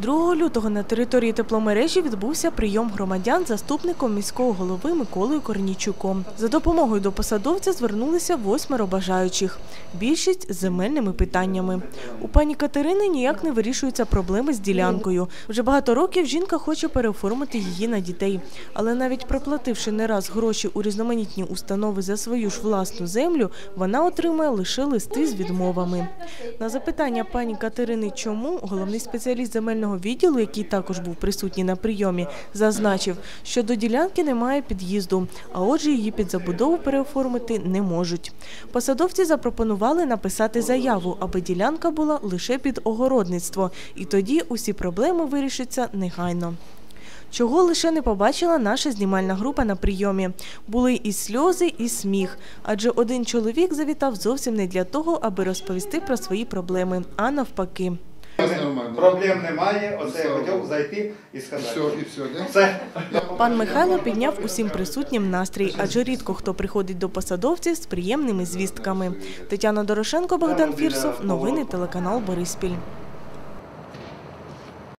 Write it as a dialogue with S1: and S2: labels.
S1: 2 лютого на території тепломережі відбувся прийом громадян заступником міського голови Миколою Корнійчуком. За допомогою до посадовця звернулися восьмеро бажаючих. Більшість з земельними питаннями. У пані Катерини ніяк не вирішуються проблеми з ділянкою. Вже багато років жінка хоче переоформити її на дітей. Але навіть проплативши не раз гроші у різноманітні установи за свою ж власну землю, вона отримує лише листи з відмовами. На запитання пані Катерини, чому головний спеціаліст земельного відділу, який також був присутній на прийомі, зазначив, що до ділянки немає під'їзду, а отже, її під забудову переоформити не можуть. Посадовці запропонували написати заяву, аби ділянка була лише під огородництво, і тоді усі проблеми вирішаться негайно. Чого лише не побачила наша знімальна група на прийомі. Були і сльози, і сміх. Адже один чоловік завітав зовсім не для того, аби розповісти про свої проблеми, а навпаки.
S2: Все нормально.
S3: Проблем немає, оце я хотів зайти і сказати.
S2: Все, і все, да?
S3: Все.
S1: Пан Михайло підняв усім присутнім настрій, адже рідко хто приходить до посадовців з приємними звістками. Тетяна Дорошенко, Богдан Фірсов. Новини телеканал Бориспіль.